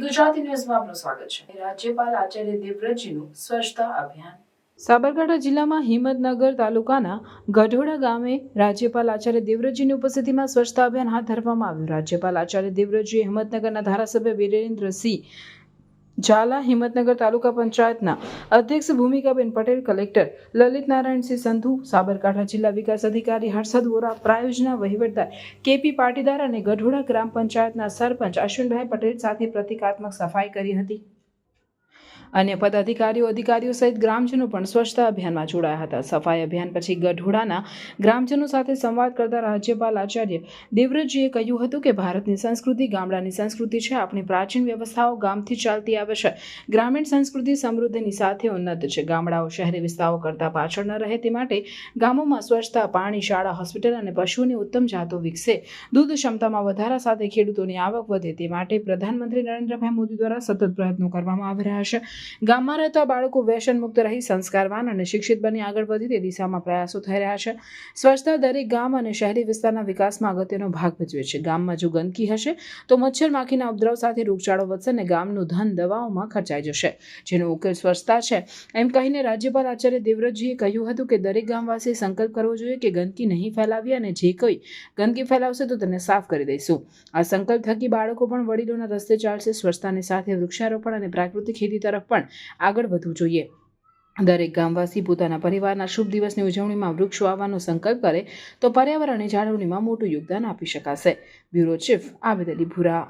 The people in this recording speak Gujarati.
ગુજરાતી ન્યૂઝમાં આપનું સ્વાગત છે. રાજ્યપાલ આચાર્ય દેવવ્રતજીનું સ્વચ્છતા અભિયાન. સાબરકાંઠા જિલ્લામાં હિંમતનગર તાલુકાના ગઢોડા ગામે રાજ્યપાલ આચાર્ય દેવવ્રતજીની ઉપસ્થિતિમાં સ્વચ્છતા અભિયાન હાથ ધરવામાં આવ્યું. રાજ્યપાલ આચાર્ય દેવવ્રતજીએ હિંમતનગરના ધારાસભ્ય વિરેન્દ્રસિંહ ઝાલા હિંમતનગર તાલુકા પંચાયતના અધ્યક્ષ ભૂમિકાબેન પટેલ, કલેક્ટર લલિત નારાયણસિંહ સંધુ, સાબરકાંઠા જિલ્લા વિકાસ અધિકારી હર્ષદ વોરા, પ્રાયોજના વહીવટદાર કેપી પાટીદાર અને ગઢોડા ગ્રામ પંચાયતના સરપંચ અશ્વિનભાઈ પટેલ સાથે પ્રતિકાત્મક સફાઈ કરી હતી. અન્ય પદાધિકારીઓ, અધિકારીઓ સહિત ગ્રામજનો પણ સ્વચ્છતા અભિયાનમાં જોડાયા હતા. સફાઈ અભિયાન પછી ગઢોડાના ગ્રામજનો સાથે સંવાદ કરતા રાજ્યપાલ આચાર્ય દેવવ્રતજીએ કહ્યું હતું કે, ભારતની સંસ્કૃતિ ગામડાની સંસ્કૃતિ છે. આપણી પ્રાચીન વ્યવસ્થાઓ ગામથી ચાલતી આવે છે. ગ્રામીણ સંસ્કૃતિ સમૃદ્ધિની સાથે ઉન્નત છે. ગામડાઓ, શહેરી વિસ્તારો કરતાં પાછળ ન રહે તે માટે ગામોમાં સ્વચ્છતા, પાણી, શાળા, હોસ્પિટલ અને પશુઓની ઉત્તમ જાતો વિકસે. દૂધ ક્ષમતામાં વધારા સાથે ખેડૂતોની આવક વધે તે માટે પ્રધાનમંત્રી નરેન્દ્રભાઈ મોદી દ્વારા સતત પ્રયત્નો કરવામાં આવી રહ્યા છે. ગામમાં રહેતા બાળકો વ્યસન મુક્ત રહી સંસ્કારવાન અને શિક્ષિત બની આગળ વધી તે દિશામાં પ્રયાસો થઈ રહ્યા છે. સ્વચ્છતા દરેક ગામ અને શહેરી વિસ્તારના વિકાસમાં અગત્યનો ભાગ ભજવે છે. ગામમાં જો ગંદકી હશે, તો મચ્છર માખીના ઉપદ્રવ સાથે રોગચાળો વધશે અને ગામનું ધન દવાઓમાં ખર્ચાઈ જશે. જેનો ઉકેલ સ્વચ્છતા છે. એમ કહીને રાજ્યપાલ આચાર્ય દેવવ્રતજીએ કહ્યું હતું કે દરેક ગામવાસીએ સંકલ્પ કરવો જોઈએ કે ગંદકી નહીં ફેલાવી અને જે કોઈ ગંદકી ફેલાવશે તો તેને સાફ કરી દઈશું. આ સંકલ્પ થકી બાળકો પણ વડીલોના રસ્તે ચાલશે. સ્વચ્છતાની સાથે વૃક્ષારોપણ અને પ્રાકૃતિક ખેતી તરફ પણ આગળ વધવું જોઈએ. દરેક ગામવાસી પોતાના પરિવારના શુભ દિવસની ઉજવણીમાં વૃક્ષ વાવવાનો સંકલ્પ કરે તો પર્યાવરણની જાળવણીમાં મોટું યોગદાન આપી શકાશે. Bureau chief Abed Ali Bhura.